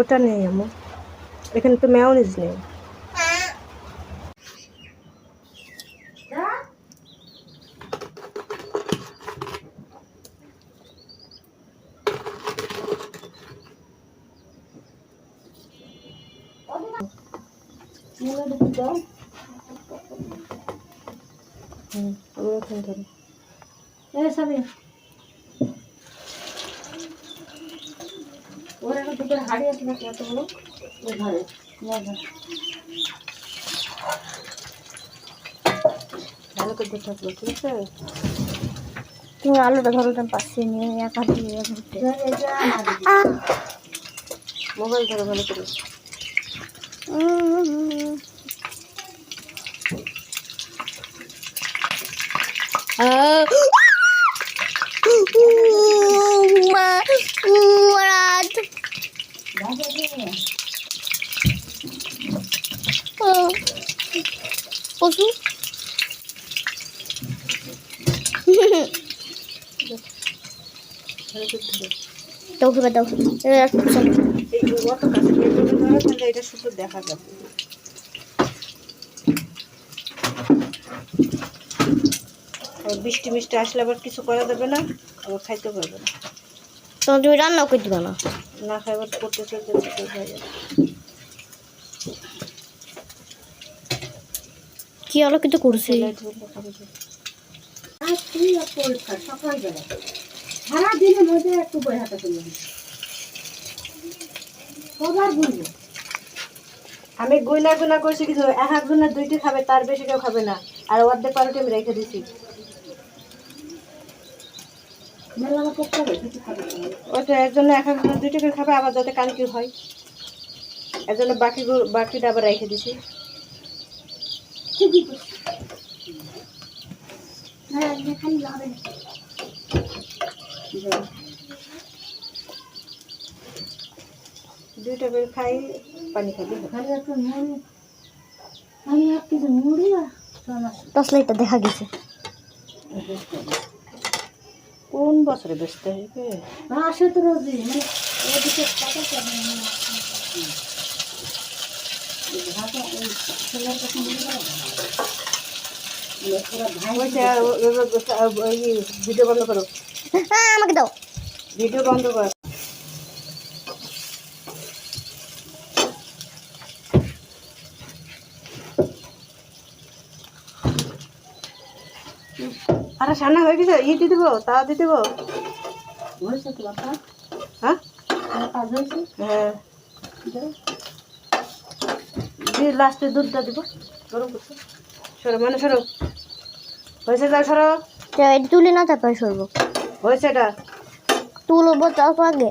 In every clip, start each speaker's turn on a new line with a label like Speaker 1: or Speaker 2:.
Speaker 1: ওটা নেই আমার। এখানে তো ম্যাওনিজ নেই
Speaker 2: হ্যাঁ
Speaker 1: হুম আমি ওখানে ধরো
Speaker 3: ওর একটা দুপুরে হাড়ি আছে নাকি এতগুলো ওই ঘরে
Speaker 1: ভালো করে থাকল ঠিক আছে
Speaker 2: তুমি আলুটা ধরো তো পাশে নিয়ে একা দিয়ে
Speaker 1: মোবাইল ধরো ভালো করে
Speaker 2: পশু
Speaker 1: ভালো করে ধরো
Speaker 2: দাও খেবে দাও
Speaker 1: এই অত কাছে নিয়ে চলে তাহলে এটা শুধু দেখা যাবে। বৃষ্টি মিষ্টি আসলে আবার কিছু করা যাবে না আবার খাইতে পারবে না।
Speaker 2: তখন তুমি রান্নাও করে দিবা না?
Speaker 1: না খাইবার করতে চলতে চলতে হয়ে যাবে।
Speaker 2: কি আলোকিত করছি?
Speaker 3: সকালবেলা। সারাদিনের মধ্যে একটু বই হাতে তুলে কবার বলব?
Speaker 1: আমি গুনা গুনা করছি কিছু এক একজনের দুইটি খাবে তার বেশি কেউ খাবে না। আর অর্ধেক পারোটি আমি রেখে দিছি। ওইটা এর জন্য এক একজনের দুইটি করে খাবে আবার যাতে কালকে হয়। এর জন্য বাকি বাকিটা আবার রেখে দিছি।
Speaker 2: হ্যাঁ
Speaker 1: দুইটা করে খাই পানি খাবি
Speaker 3: আমি এক কিছু মুড়ি
Speaker 2: দশ লাইটটা দেখা গেছে
Speaker 1: কোন বছরে বেচতে হবে
Speaker 3: আসে তো রোজি মানে ওদিকে কত করে ভাষা ওই ছেলের কাছে নিয়ে যাও। ওরা ভাই
Speaker 1: ওইটা ও- ও- ও- ওই ভিডিও বন্ধ করো
Speaker 2: হ্যাঁ আমাকে দাও
Speaker 1: ভিডিও বন্ধ কর আরে সান্না হয়ে গেছে ই দিয়ে দেবো তা দিয়ে দেবো। হ্যাঁ? হ্যাঁ। দিয়ে লাস্টে দুধটা দিব। গরম করছ? সরো মানে সরো। হয়েছে তা সরো।
Speaker 2: তুলি তুলে না তারপরে সরবো।
Speaker 1: হয়েছে এটা।
Speaker 2: তুলবো তারপর আগে।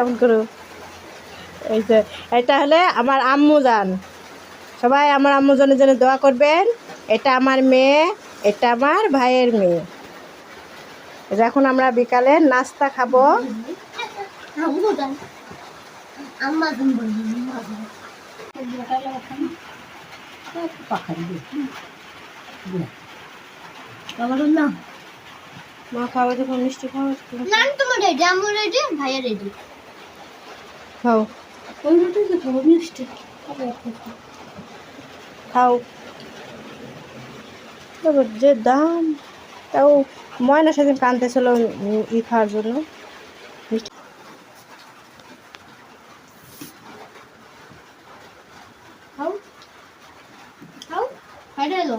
Speaker 1: এমন করো। এই যে, এটা হলে আমার আম্মু যান সবাই আমার আম্মু জনের জন্য দোয়া করবেন। এটা আমার মেয়ে, এটা আমার ভাইয়ের মেয়ে। এখন আমরা বিকালে নাস্তা খাব।
Speaker 2: আম্মা তুমি বলবি
Speaker 3: পাখা দিবে
Speaker 2: আমার না
Speaker 1: মা খাওয়া যখন মিষ্টি খাওয়া
Speaker 2: না তোমার রেডি আমার রেডি ভাইয়া রেডি।
Speaker 1: খাও।
Speaker 3: ওই রুটি তো খাব মিষ্টি।
Speaker 1: খাও। তারপর যে দাম তাও ময়না সেদিন কানতেছিল ই খাওয়ার জন্য। মিষ্টি
Speaker 2: খাও খাও খাইতে এলো